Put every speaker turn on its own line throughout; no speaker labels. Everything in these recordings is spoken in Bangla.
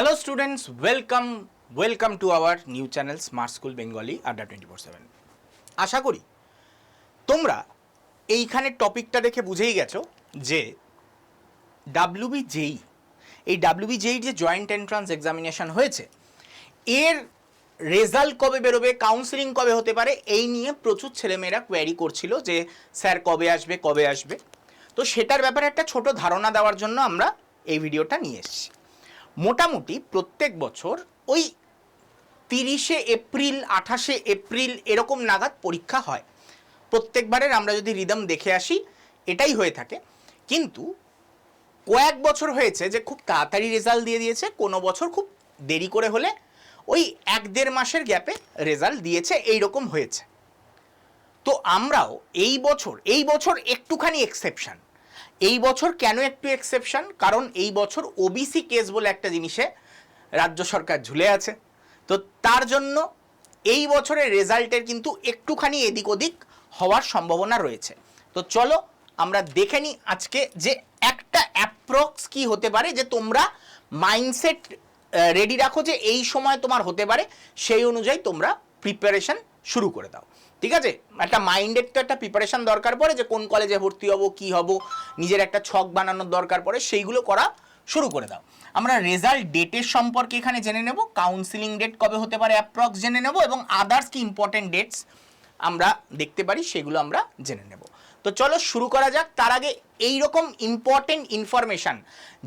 Hello students welcome welcome to our new channel smart school Bengali Adda twenty four seven আশা করি তোমরা এইখানে টপিকটা দেখে বুঝেই গেছো যে ডাব্লিউবি জেই এই ডাব্লিউবি জেই যে জয়েন্ট এন্ট্রান্স এক্সামিনেশন হয়েছে, এর রেজাল্ট কবে বেরোবে কাউন্সিলিং কবে হতে পারে, এই নিয়ে প্রচুর ছেলেমেয়েরা কোয়ারি করছিল যে, স্যার, কবে আসবে কবে আসবে? তো সেটার ব্যাপারে একটা ছোট ধারণা দেওয়ার জন্য আমরা এই ভিডিওটা নিয়ে এসেছি। মোটামুটি প্রত্যেক বছর ওই তিরিশে এপ্রিল, আঠাশে এপ্রিল এরকম নাগাদ পরীক্ষা হয়। প্রত্যেকবারের আমরা যদি রিদম দেখে আসি, এটাই হয়ে থাকে। কিন্তু কয়েক বছর হয়েছে যে খুব তাড়াতাড়ি রেজাল্ট দিয়ে দিয়েছে, কোনো বছর খুব দেরি করে হলে ওই এক দেড় মাসের গ্যাপে রেজাল্ট দিয়েছে এই রকম হয়েছে। তো আমরাও এই বছর এই বছর একটুখানি এক্সেপশন এই বছর কেন একটু এক্সেপশন কারণ এই বছর ওবিসি কেস বলে একটা জিনিসে রাজ্য সরকার ঝুলে আছে। তো তার জন্য এই বছরের রেজাল্টের কিন্তু একটুখানি এদিক ওদিক হওয়ার সম্ভাবনা রয়েছে। তো চলো আমরা দেখে নিই আজকে যে একটা অ্যাপ্রক্স কি হতে পারে যে তোমরা মাইন্ডসেট রেডি রাখো যে এই সময় তোমার হতে পারে, সেই অনুযায়ী তোমরা প্রিপারেশন শুরু করে দাও। ঠিক আছে? একটা মাইন্ডের তো একটা প্রিপারেশন দরকার পড়ে যে কোন কলেজে ভর্তি হব, কি হব, নিজের একটা ছক বানানোর দরকার পড়ে, সেইগুলো করা শুরু করে দাও। আমরা রেজাল্ট ডেটের সম্পর্কে এখানে জেনে নেব কাউন্সিলিং ডেট কবে হতে পারে অ্যাপ্রক্স জেনে নেব এবং আদার্স কি ইম্পর্টেন্ট ডেটস আমরা দেখতে পারি, সেগুলো আমরা জেনে নেব। তো চলো শুরু করা যাক, তার আগে এই রকম ইম্পর্টেন্ট ইনফরমেশান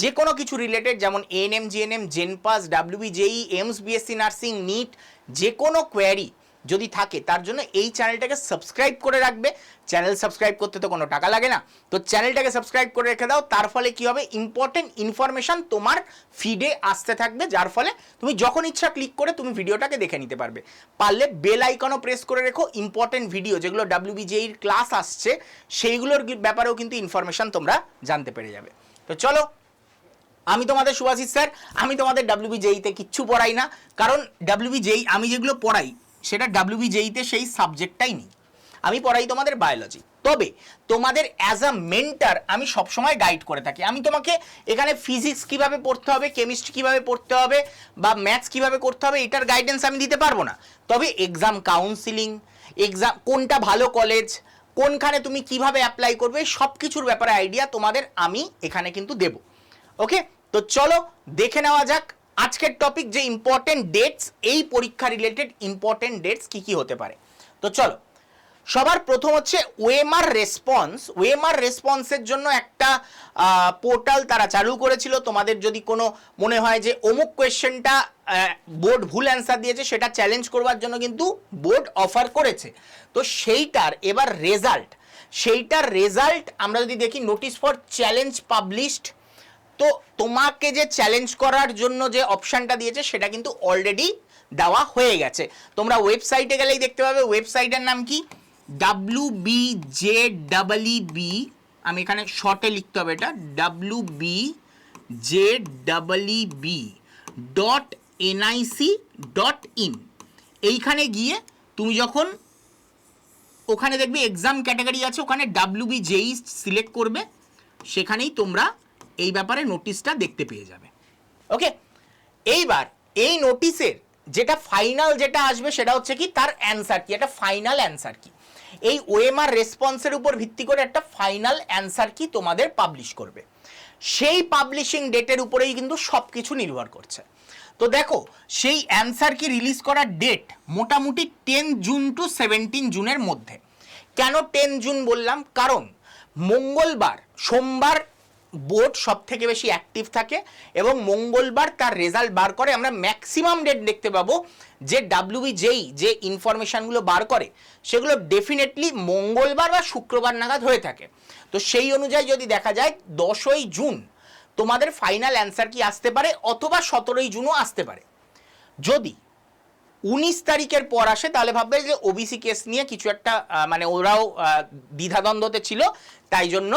যে কোনো কিছু রিলেটেড যেমন ANM GNM JENPAS WB JEE AIIMS BSc nursing NEET যে কোনো কোয়ারি যদি থাকে, তার জন্য এই চ্যানেলটাকে সাবস্ক্রাইব করে রাখবে। চ্যানেল সাবস্ক্রাইব করতে তো কোনো টাকা লাগে না। তো চ্যানেলটাকে সাবস্ক্রাইব করে রেখে দাও, তার ফলে কি হবে? ইম্পর্টেন্ট ইনফরমেশন তোমার ফিডে আসতে থাকবে, যার ফলে তুমি যখন ইচ্ছা ক্লিক করে তুমি ভিডিওটাকে দেখে নিতে পারবে। পারলে বেল আইকনও প্রেস করে রেখো ইম্পর্টেন্ট ভিডিও যেগুলো ডাব্লিউবিজেইর ক্লাস আসছে, সেইগুলোর ব্যাপারেও কিন্তু ইনফরমেশন তোমরা জানতে পেরে যাবে। তো চলো, আমি তোমাদের সুভাষিস স্যার, আমি তোমাদের ডাব্লিউবি জেইতে কিচ্ছু পড়াই না। কারণ ডাব্লিউবি জেই আমি যেগুলো পড়াই সেটা ডাব্লিউবি জেইতে সেই সাবজেক্টটাই নেই। আমি পড়াই তোমাদের বায়োলজি তবে তোমাদের অ্যাজ আ মেন্টার আমি সবসময় গাইড করে থাকি। আমি তোমাকে এখানে ফিজিক্স কীভাবে পড়তে হবে কেমিস্ট্রি কীভাবে পড়তে হবে, বা ম্যাথস কীভাবে করতে হবে, এটার গাইডেন্স আমি দিতে পারব না। তবে এক্সাম কাউন্সিলিং এক্সাম কোনটা ভালো কলেজ কোনখানে তুমি কীভাবে অ্যাপ্লাই করবে সব কিছুর ব্যাপারে আইডিয়া তোমাদের আমি এখানে কিন্তু দেবো। ওকে তো চলো, দেখে নেওয়া যাক। আজকের টপিক যে ইম্পর্টেন্ট ডেটস এই পরীক্ষা রিলেটেড ইম্পর্টেন্ট ডেটস কি কি হতে পারে? তো চলো, সবার প্রথম হচ্ছে ওয়েমার রেসপন্স ওয়েমার রেসপন্সের জন্য একটা পোর্টাল তারা চালু করেছিল। তোমাদের যদি কোনো মনে হয় যে অমুক কোয়েশ্চেনটা বোর্ড ভুল অ্যান্সার দিয়েছে, সেটা চ্যালেঞ্জ করবার জন্য কিন্তু বোর্ড অফার করেছে। তো সেইটার এবার রেজাল্ট সেইটার রেজাল্ট আমরা যদি দেখি নোটিশ ফর চ্যালেঞ্জ পাবলিশড তো তোমাকে যে চ্যালেঞ্জ করার জন্য যে অপশানটা দিয়েছে, সেটা কিন্তু অলরেডি দেওয়া হয়ে গেছে। তোমরা ওয়েবসাইটে গেলেই দেখতে পাবে ওয়েবসাইটের নাম কি? W B J double E B আমি এখানে শর্টে লিখতে হবে এটা W B J double E B dot NIC dot in এইখানে গিয়ে তুমি যখন ওখানে দেখবে এক্সাম ক্যাটাগরি আছে, ওখানে ডাব্লু ডাব্লিউবি জেই সিলেক্ট করবে, সেখানেই তোমরা এই ব্যাপারে নোটিশটা দেখতে পেয়ে যাবে। ওকে? এইবার এই নোটিশের যেটা ফাইনাল যেটা আসবে সেটা হচ্ছে কি তার অ্যান্সার কি? একটা ফাইনাল অ্যান্সার কি? এই ওএমআর রেসপন্সের উপর ভিত্তি করে একটা ফাইনাল অ্যান্সার কি তোমাদের পাবলিশ করবে। সেই পাবলিশিং ডেটের উপরেই কিন্তু সব কিছু নির্ভর করছে। তো দেখো, সেই অ্যান্সার কি রিলিজ করার ডেট মোটামুটি টেন জুন টু সেভেন্টিন জুনের মধ্যে। কেন টেন জুন বললাম? কারণ মঙ্গলবার, সোমবার বোর্ড সব থেকে বেশি অ্যাক্টিভ থাকে এবং মঙ্গলবার তার রেজাল্ট বার করে আমরা ম্যাক্সিমাম ডেট দেখতে পাবো যে ডাব্লিউবি যেই যে ইনফরমেশানগুলো বার করে, সেগুলো ডেফিনেটলি মঙ্গলবার বা শুক্রবার নাগাদ হয়ে থাকে। তো সেই অনুযায়ী যদি দেখা যায় দশই জুন তোমাদের ফাইনাল অ্যান্সার কি আসতে পারে অথবা সতেরোই জুনও আসতে পারে। যদি উনিশ তারিখের পর আসে, তাহলে ভাববে যে ওবিসি কেস নিয়ে কিছু একটা মানে ওরাও দ্বিধাদ্বন্দ্বতে ছিল, তাই জন্য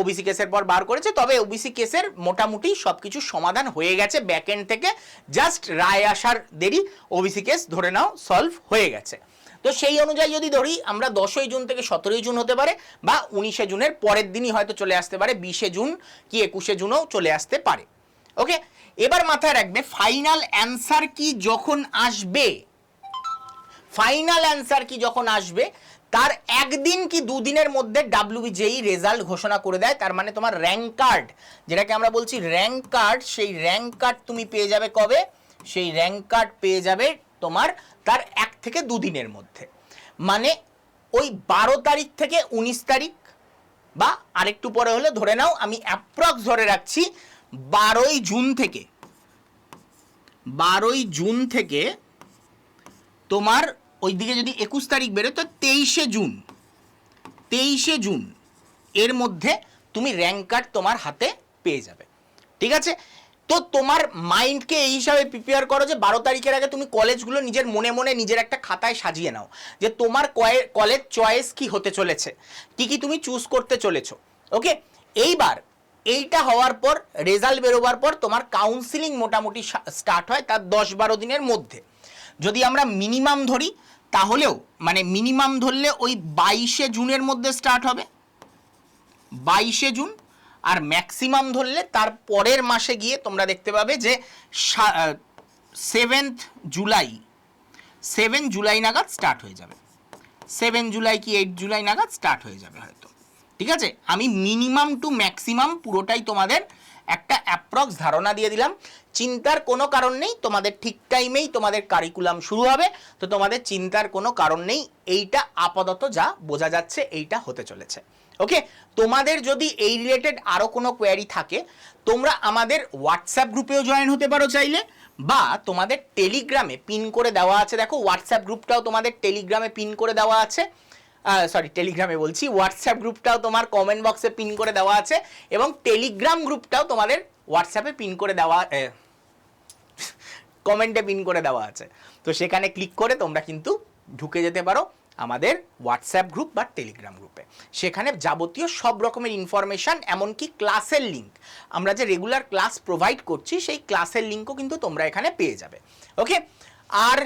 ওবিসি কেসের পর বার করেছে, তবে ওবিসি কেসের মোটামুটি সব কিছু সমাধান হয়ে গেছে ব্যাক এন্ড থেকে। জাস্ট রায় আসার দেরি ওবিসি কেস ধরে নাও সলভ হয়ে গেছে। তো সেই অনুযায়ী যদি ধরি, আমরা দশই জুন থেকে সতেরোই জুন হতে পারে, বা উনিশে জুনের পরের দিনই হয়তো চলে আসতে পারে, বিশে জুন কি একুশে জুনও চলে আসতে পারে। ওকে এবার মাথায় রাখবে ফাইনাল অ্যান্সার কি যখন আসবে? ফাইনাল অ্যান্সার কি যখন আসবে? তার একদিন কি দুদিনের মধ্যে ডাব্লিউবিজেই রেজাল্ট ঘোষণা করে দেয়, তার মানে তোমার র্যাঙ্ক কার্ড যেটাকে আমরা বলছি র্যাঙ্ক কার্ড সেই র্যাঙ্ক কার্ড তুমি পেয়ে যাবে কবে? সেই র্যাঙ্ক কার্ড পেয়ে যাবে তোমার তার এক থেকে দুদিনের মধ্যে। মানে ওই বারো তারিখ থেকে উনিশ তারিখ বা আরেকটু পরে হলে ধরে নাও, আমি অ্যাপ্রক্স ধরে রাখছি বারোই জুন থেকে। বারোই জুন থেকে তোমার ওইদিকে যদি একুশ তারিখ বেরোয়, তো তেইশে জুন তেইশে জুন, এর মধ্যে তুমি র্যাঙ্ক কার্ড তোমার হাতে পেয়ে যাবে। ঠিক আছে? তো তোমার মাইন্ডকে এই হিসাবে প্রিপেয়ার করো যে বারো তারিখের আগে তুমি কলেজগুলো নিজের মনে মনে নিজের একটা খাতায় সাজিয়ে নাও যে তোমার কলেজ চয়েস কি হতে চলেছে, কি কি তুমি চুজ করতে চলেছো। ওকে? এইবার এইটা হওয়ার পর রেজাল্ট বেরোবার পর তোমার কাউন্সিলিং মোটামুটি স্টার্ট হয় তার দশ বারো দিনের মধ্যে। যদি আমরা মিনিমাম ধরি তাহলেও মানে মিনিমাম ধরলে ওই বাইশে জুনের মধ্যে স্টার্ট হবে। বাইশে জুন আর ম্যাক্সিমাম ধরলে তার পরের মাসে গিয়ে তোমরা দেখতে পাবে যে সেভেন্থ জুলাই সেভেন জুলাই নাগাদ স্টার্ট হয়ে যাবে। সেভেন জুলাই কি এইট জুলাই নাগাদ স্টার্ট হয়ে যাবে হয়তো। ঠিক আছে? আমি মিনিমাম টু ম্যাক্সিমাম পুরোটাই তোমাদের একটা অ্যাপ্রক্স ধারণা দিয়ে দিলাম। চিন্তার কোনো কারণ নেই, তোমাদের ঠিক টাইমেই তোমাদের কারিকুলাম শুরু হবে। তো তোমাদের চিন্তার কোনো কারণ নেই, এইটা আপাতত যা বোঝা যাচ্ছে, এইটা হতে চলেছে। ওকে তোমাদের যদি এই রিলেটেড আরও কোনো কোয়ারি থাকে, তোমরা আমাদের হোয়াটসঅ্যাপ গ্রুপেও জয়েন হতে পারো চাইলে, বা তোমাদের টেলিগ্রামে পিন করে দেওয়া আছে। দেখো হোয়াটসঅ্যাপ গ্রুপটাও তোমাদের টেলিগ্রামে পিন করে দেওয়া আছে। সরি টেলিগ্রামে বলছি। হোয়াটসঅ্যাপ গ্রুপটাও তোমার কমেন্ট বক্সে পিন করে দেওয়া আছে এবং টেলিগ্রাম গ্রুপটাও তোমাদের হোয়াটসঅ্যাপে পিন করে দেওয়া কমেন্টে পিন করে দেওয়া আছে। তো সেখানে ক্লিক করে তোমরা কিন্তু ঢুকে যেতে পারো আমাদের হোয়াটসঅ্যাপ গ্রুপ বা টেলিগ্রাম গ্রুপে সেখানে যাবতীয় সব রকমের ইনফরমেশান এমনকি ক্লাসের লিঙ্ক আমরা যে রেগুলার ক্লাস প্রোভাইড করছি, সেই ক্লাসের লিঙ্কও কিন্তু তোমরা এখানে পেয়ে যাবে। ওকে আর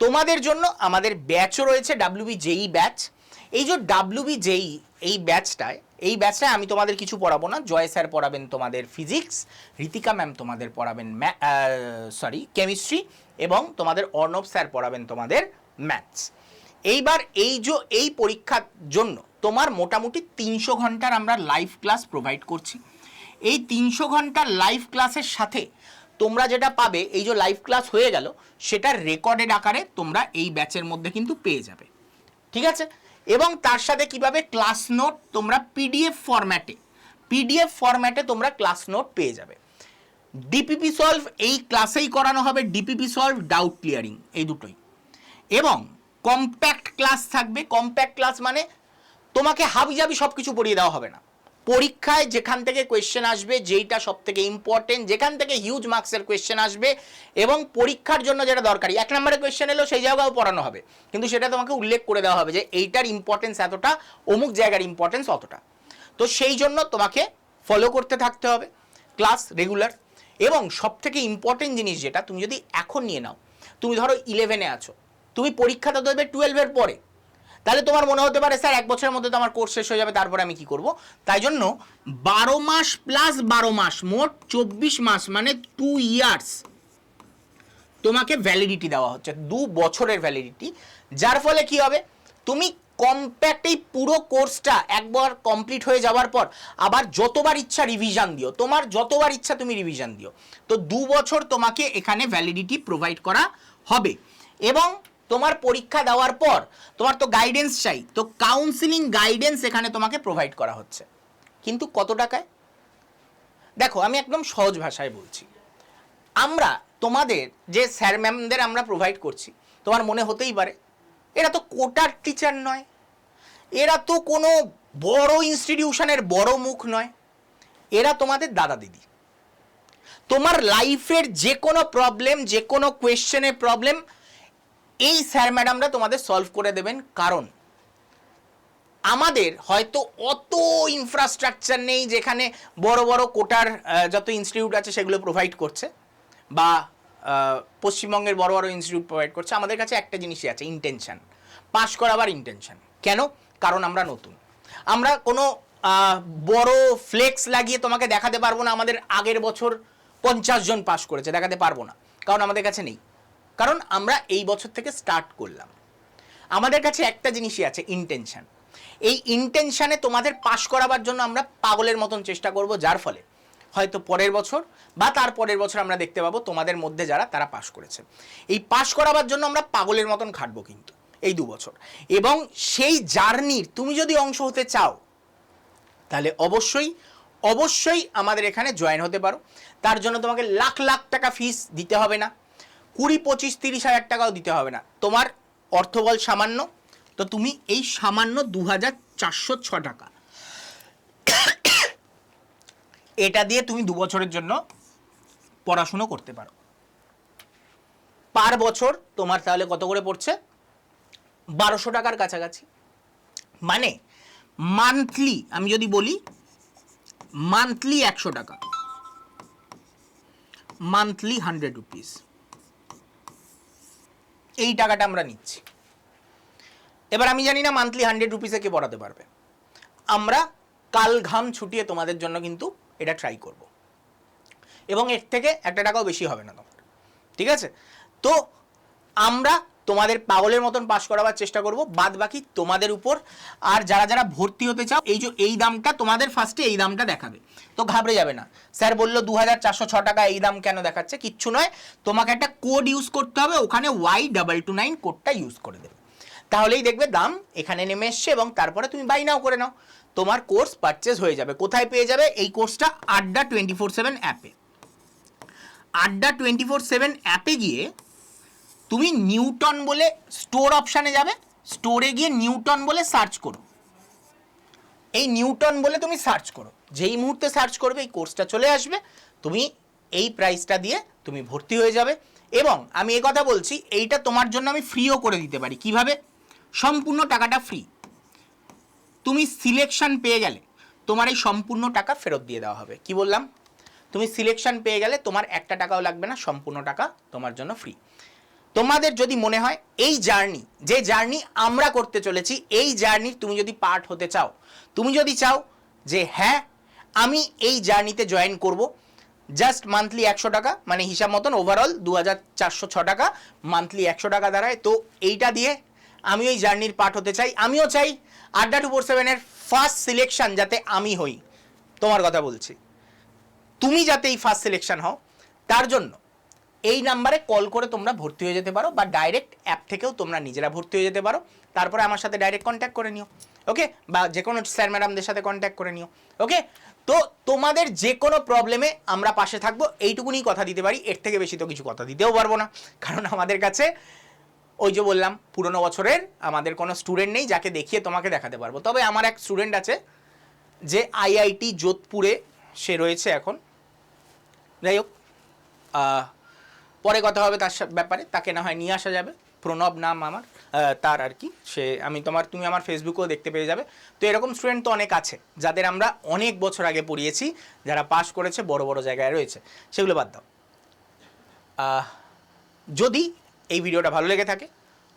তোমাদের জন্য আমাদের ব্যাচও রয়েছে ডাব্লিউবি জেই ব্যাচ এই যে ডাব্লিউবি জেই এই ব্যাচটায় এই ব্যাচটায় আমি তোমাদের কিছু পড়াবো না। জয় স্যার পড়াবেন তোমাদের ফিজিক্স ঋতিকা ম্যাম তোমাদের পড়াবেন সরি কেমিস্ট্রি এবং তোমাদের অর্ণব স্যার পড়াবেন তোমাদের ম্যাথস এইবার এই যে, এই পরীক্ষার জন্য তোমার মোটামুটি তিনশো ঘণ্টার আমরা লাইভ ক্লাস প্রোভাইড করছি। এই তিনশো ঘণ্টার লাইভ ক্লাসের সাথে তোমরা যেটা পাবে, এই যে লাইভ ক্লাস হয়ে গেল, সেটা রেকর্ডেড আকারে তোমরা এই ব্যাচের মধ্যে কিন্তু পেয়ে যাবে। ঠিক আছে? এবং তার সাথে কীভাবে ক্লাস নোট তোমরা পিডিএফ ফরম্যাটে পিডিএফ ফরম্যাটে তোমরা ক্লাস নোট পেয়ে যাবে। ডিপিপি সলভ এই ক্লাসেই করানো হবে ডিপিপি সলভ ডাউট ক্লিয়ারিং এই দুটোই। এবং কম্প্যাক্ট ক্লাস থাকবে কম্প্যাক্ট ক্লাস মানে তোমাকে হাবিজাবি সব কিছু পড়িয়ে দেওয়া হবে না। পরীক্ষায় যেখান থেকে কোয়েশ্চেন আসবে, যেইটা সব থেকে ইম্পর্টেন্ট যেখান থেকে হিউজ মার্কসের কোয়েশ্চেন আসবে এবং পরীক্ষার জন্য যেটা দরকারি। এক নম্বরে কোয়েশ্চেন এলো, সেই জায়গাও পড়ানো হবে। কিন্তু সেটা তোমাকে উল্লেখ করে দেওয়া হবে যে এইটার ইম্পর্টেন্স এতটা, অমুক জায়গার ইম্পর্টেন্স অতটা। তো সেই জন্য তোমাকে ফলো করতে থাকতে হবে ক্লাস রেগুলার এবং সব থেকে ইম্পর্টেন্ট জিনিস যেটা, তুমি যদি এখন নিয়ে নাও, তুমি ধরো ইলেভেনে আছো, তুমি পরীক্ষাটা দেবে টুয়েলভের পরে। তাহলে তোমার মনে হতে পারে, স্যার, এক বছরের মধ্যে তো আমার কোর্স শেষ হয়ে যাবে, তারপরে আমি কি করব? তাই জন্য বারো মাস প্লাস বারো মাস, মোট চব্বিশ মাস মানে টু ইয়ার্স তোমাকে ভ্যালিডিটি দেওয়া হচ্ছে, দু বছরের ভ্যালিডিটি যার ফলে কি হবে? তুমি কম্প্যাক্ট এই পুরো কোর্সটা একবার কমপ্লিট হয়ে যাওয়ার পর, আবার যতবার ইচ্ছা রিভিশন দিও, তোমার যতবার ইচ্ছা তুমি রিভিশন দিও। তো দু বছর তোমাকে এখানে ভ্যালিডিটি প্রোভাইড করা হবে। এবং তোমার পরীক্ষা দেওয়ার পর তোমার তো গাইডেন্স চাই, তো কাউন্সিলিং গাইডেন্স এখানে তোমাকে প্রোভাইড করা হচ্ছে। কিন্তু কত টাকায়? দেখো, আমি একদম সহজ ভাষায় বলছি। আমরা, তোমাদের, যে স্যার ম্যামদের আমরা প্রোভাইড করছি, তোমার মনে হতেই পারে, এরা তো কোটার টিচার নয়। এরা তো কোনো বড় ইনস্টিটিউশনের বড় মুখ নয়। এরা তোমাদের দাদা দিদি। তোমার লাইফের যে কোনো প্রবলেম যে কোনো কোয়েশ্চেনের প্রবলেম এই স্যার ম্যাডামরা তোমাদের সলভ করে দেবেন। কারণ আমাদের হয়তো অত ইনফ্রাস্ট্রাকচার নেই যেখানে বড় বড় কোটার যত ইনস্টিটিউট আছে সেগুলো প্রোভাইড করছে বা পশ্চিমবঙ্গের বড় বড় ইনস্টিটিউট প্রোভাইড করছে। আমাদের কাছে একটা জিনিসই আছে ইন্টেনশন পাশ করাবার ইন্টেনশন কেন? কারণ আমরা নতুন। আমরা কোনো বড় ফ্লেক্স লাগিয়ে তোমাকে দেখাতে পারব না। আমাদের আগের বছর পঞ্চাশ জন পাশ করেছে, দেখাতে পারব না। কারণ আমাদের কাছে নেই। কারণ আমরা এই বছর থেকে স্টার্ট করলাম। আমাদের কাছে একটা জিনিসই আছে ইন্টেনশন এই ইন্টেনশনে তোমাদের পাশ করাবার জন্য আমরা পাগলের মতন চেষ্টা করব, যার ফলে হয়তো পরের বছর বা তার পরের বছর আমরা দেখতে পাবো তোমাদের মধ্যে যারা, তারা পাশ করেছে। এই পাশ করাবার জন্য আমরা পাগলের মতন খাটবো কিন্তু, এই দু বছর। এবং সেই জার্নির তুমি যদি অংশ হতে চাও, তাহলে অবশ্যই অবশ্যই আমাদের এখানে জয়েন হতে পারো। তার জন্য তোমাকে লাখ লাখ টাকা ফিস দিতে হবে না। কুড়ি, পঁচিশ, তিরিশ হাজার টাকাও দিতে হবে না। তোমার অর্থবল সামান্য। তো তুমি এই সামান্য দু হাজার চারশো ছ টাকা। এটা দিয়ে তুমি দু বছরের জন্য পড়াশুনো করতে পারো। পার বছর তোমার তাহলে কত করে পড়ছে? বারোশো টাকার কাছাকাছি। মানে মান্থলি আমি যদি বলি মান্থলি একশো টাকা। মান্থলি হান্ড্রেড রুপিস এই টাকাটা আমরা নিচ্ছি। এবার আমি জানি না মান্থলি হান্ড্রেড রুপিসে কে পড়াতে পারবে আমরা কাল ঘাম ছুটিয়ে তোমাদের জন্য কিন্তু এটা ট্রাই করব। এবং এর থেকে একটা টাকাও বেশি হবে না তোমার। ঠিক আছে? তো আমরা তোমাদের পাগলের মতন পাস করাবার চেষ্টা করব। বাদ বাকি তোমাদের উপর। আর যারা যারা ভর্তি হতে চাও, এই যে, এই দামটা তোমাদের ফার্স্টে এই দামটা দেখাবে। তো ঘাবড়ে যাবে না। স্যার বলল দু হাজার চারশো ছ টাকা এই দাম কেন দেখাচ্ছে? কিচ্ছু নয়। তোমাকে একটা কোড ইউজ করতে হবে। ওখানে ওয়াই ডাবল টু নাইন কোডটা ইউজ করে দেবে। তাহলেই দেখবে দাম এখানে নেমে এসছে এবং তারপরে তুমি বাই নাও করে নাও। তোমার কোর্স পারচেস হয়ে যাবে। কোথায় পেয়ে যাবে? এই কোর্সটা আড্ডা টোয়েন্টি ফোর সেভেন অ্যাপে আড্ডা টোয়েন্টি ফোর সেভেন অ্যাপে গিয়ে তুমি নিউটন বলে স্টোর অপশানে যাবে, স্টোরে গিয়ে নিউটন বলে সার্চ করো। এই নিউটন বলে তুমি সার্চ করো, যেই মুহূর্তে সার্চ করবে এই কোর্সটা চলে আসবে, তুমি এই প্রাইসটা দিয়ে তুমি ভর্তি হয়ে যাবে। এবং আমি কথা বলছি, এইটা তোমার জন্য আমি ফ্রিও করে দিতে পারি। কীভাবে? সম্পূর্ণ টাকাটা ফ্রি তুমি সিলেকশন পেয়ে গেলে তোমার এই সম্পূর্ণ টাকা ফেরত দিয়ে দেওয়া হবে। কি বললাম? তুমি সিলেকশন পেয়ে গেলে তোমার একটা টাকাও লাগবে না, সম্পূর্ণ টাকা তোমার জন্য ফ্রি তোমাদের যদি মনে হয় এই জার্নি, যে জার্নি আমরা করতে চলেছি, এই জার্নির তুমি যদি পার্ট হতে চাও, তুমি যদি চাও যে হ্যাঁ আমি এই জার্নিতে জয়েন করব জাস্ট মান্থলি একশো টাকা মানে হিসাব মতন ওভারঅল দু হাজার চারশো ছ টাকা মান্থলি একশো টাকা দাঁড়ায়। তো এইটা দিয়ে আমি ওই জার্নির পার্ট হতে চাই। আমিও চাই আড্ডা টু ফোর সেভেনের ফার্স্ট সিলেকশন যাতে আমি হই। তোমার কথা বলছি। তুমি যাতে এই ফার্স্ট সিলেকশন হও, তার জন্য এই নাম্বারে কল করে তোমরা ভর্তি হয়ে যেতে পারো বা ডাইরেক্ট অ্যাপ থেকেও তোমরা নিজেরা ভর্তি হয়ে যেতে পারো। তারপরে আমার সাথে ডাইরেক্ট কন্ট্যাক্ট করে নিও ওকে বা যে কোনো স্যার ম্যাডামদের সাথে কন্ট্যাক্ট করে নিও ওকে তো তোমাদের যে কোনো প্রবলেমে আমরা পাশে থাকব, এইটুকুনি কথা দিতে পারি। এর থেকে বেশি তো কিছু কথা দিতেও পারব না। কারণ আমাদের কাছে ওই যে বললাম, পুরনো বছরের আমাদের কোনো স্টুডেন্ট নেই যাকে দেখিয়ে তোমাকে দেখাতে পারব। তবে আমার এক স্টুডেন্ট আছে, যে আইআইটি যোধপুরে সে রয়েছে এখন। যাই হোক পরে কথা হবে তার ব্যাপারে, তাকে না হয় নিয়ে আসা যাবে। প্রণব নাম আমার তার আর কি। সে, আমি তোমার, তুমি আমার ফেসবুকেও দেখতে পেয়ে যাবে। তো এরকম স্টুডেন্ট তো অনেক আছে, যাদের আমরা অনেক বছর আগে পড়িয়েছি, যারা পাস করেছে, বড় বড় জায়গায় রয়েছে। সেগুলো বাদ দাও। যদি এই ভিডিওটা ভালো লেগে থাকে,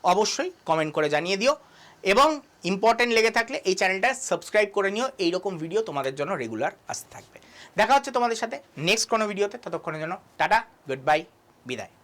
অবশ্যই কমেন্ট করে জানিয়ে দিও। এবং ইম্পর্টেন্ট লেগে থাকলে এই চ্যানেলটা সাবস্ক্রাইব করে নিও। এইরকম ভিডিও তোমাদের জন্য রেগুলার আসতে থাকবে। দেখা হচ্ছে তোমাদের সাথে নেক্সট কোনো ভিডিওতে ততক্ষণের জন্য, টাটা গুড বাই বিদায়